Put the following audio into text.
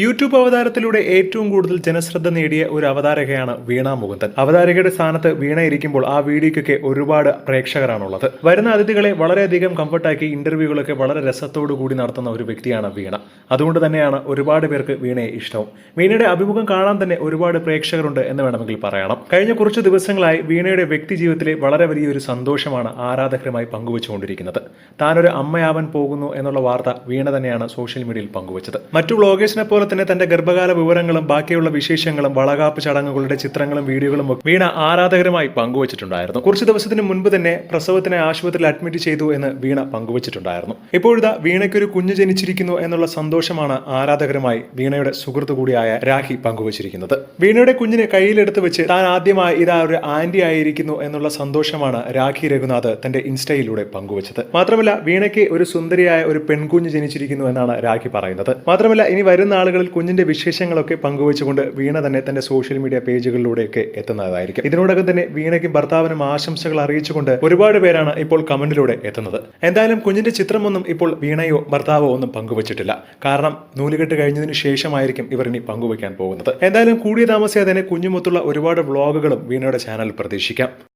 YouTube അവതാരത്തിലൂടെ ഏറ്റവും കൂടുതൽ ജനശ്രദ്ധ നേടിയ ഒരു അവതാരകയാണ് വീണ മുകുന്ദൻ. അവതാരകയുടെ സ്ഥാനത്ത് വീണ ഇരിക്കുമ്പോൾ ആ വീഡിയോയ്ക്കൊക്കെ ഒരുപാട് പ്രേക്ഷകരാണുള്ളത്. വരുന്ന അതിഥികളെ വളരെയധികം കംഫർട്ടാക്കി ഇന്റർവ്യൂകളൊക്കെ വളരെ രസത്തോടു കൂടി നടത്തുന്ന ഒരു വ്യക്തിയാണ് വീണ. അതുകൊണ്ട് തന്നെയാണ് ഒരുപാട് പേർക്ക് വീണയെ ഇഷ്ടവും. വീണയുടെ അഭിമുഖം കാണാൻ തന്നെ ഒരുപാട് പ്രേക്ഷകരുണ്ട് എന്ന് വേണമെങ്കിൽ പറയണം. കഴിഞ്ഞ കുറച്ച് ദിവസങ്ങളായി വീണയുടെ വ്യക്തി ജീവിതത്തിലെ വളരെ വലിയൊരു സന്തോഷമാണ് ആരാധകരുമായി പങ്കുവച്ചുകൊണ്ടിരിക്കുന്നത്. താനൊരു അമ്മയാവാൻ പോകുന്നു എന്നുള്ള വാർത്ത വീണ തന്നെയാണ് സോഷ്യൽ മീഡിയയിൽ പങ്കുവച്ചത്. മറ്റു വ്ളോഗേഴ്സിനെ പോലെ തന്നെ തന്റെ ഗർഭകാല വിവരങ്ങളും ബാക്കിയുള്ള വിശേഷങ്ങളും വളകാപ്പ് ചടങ്ങുകളുടെ ചിത്രങ്ങളും വീഡിയോകളും വീണ ആരാധകരുമായി പങ്കുവച്ചിട്ടുണ്ടായിരുന്നു. കുറച്ച് ദിവസത്തിന് മുൻപ് തന്നെ പ്രസവത്തിനെ ആശുപത്രിയിൽ അഡ്മിറ്റ് ചെയ്തു എന്ന് വീണ പങ്കുവച്ചിട്ടുണ്ടായിരുന്നു. ഇപ്പോഴിതാ വീണയ്ക്കൊരു കുഞ്ഞ് ജനിച്ചിരിക്കുന്നു എന്നുള്ള സന്തോഷമാണ് ആരാധകരുമായി വീണയുടെ സുഹൃത്തു കൂടിയായ രാഖി പങ്കുവച്ചിരിക്കുന്നത്. വീണയുടെ കുഞ്ഞിനെ കയ്യിലെടുത്ത് വെച്ച് താൻ ആദ്യമായി ഇതാ ഒരു ആന്റി ആയിരിക്കുന്നു എന്നുള്ള സന്തോഷമാണ് രാഖി രഘുനാഥ് തന്റെ ഇൻസ്റ്റയിലൂടെ പങ്കുവച്ചത്. മാത്രമല്ല വീണയ്ക്ക് ഒരു സുന്ദരിയായ ഒരു പെൺകുഞ്ഞ് ജനിച്ചിരിക്കുന്നു എന്നാണ് രാഖി പറയുന്നത്. മാത്രമല്ല ഇനി വരുന്ന ആളുകളിൽ കുഞ്ഞിന്റെ വിശേഷങ്ങളൊക്കെ പങ്കുവച്ചുകൊണ്ട് വീണ തന്നെ തന്റെ സോഷ്യൽ മീഡിയ പേജുകളിലൂടെയൊക്കെ എത്തുന്നതായിരിക്കും. ഇതിനോടകം തന്നെ വീണയ്ക്കും ഭർത്താവിനും ആശംസകൾ അറിയിച്ചുകൊണ്ട് ഒരുപാട് പേരാണ് ഇപ്പോൾ കമന്റിലൂടെ എത്തുന്നത്. എന്തായാലും കുഞ്ഞിന്റെ ചിത്രമൊന്നും ഇപ്പോൾ വീണയോ ഭർത്താവോ ഒന്നും പങ്കുവച്ചിട്ടില്ല. കാരണം നൂലുകെട്ട് കഴിഞ്ഞതിന് ശേഷമായിരിക്കും ഇവർ ഇനി പങ്കുവയ്ക്കാൻ പോകുന്നത്. എന്തായാലും കൂടിയ താമസിയാതെ തന്നെ കുഞ്ഞുമൊത്തുള്ള ഒരുപാട് വ്ളോഗുകളും വീണയുടെ ചാനൽ പ്രതീക്ഷിക്കാം.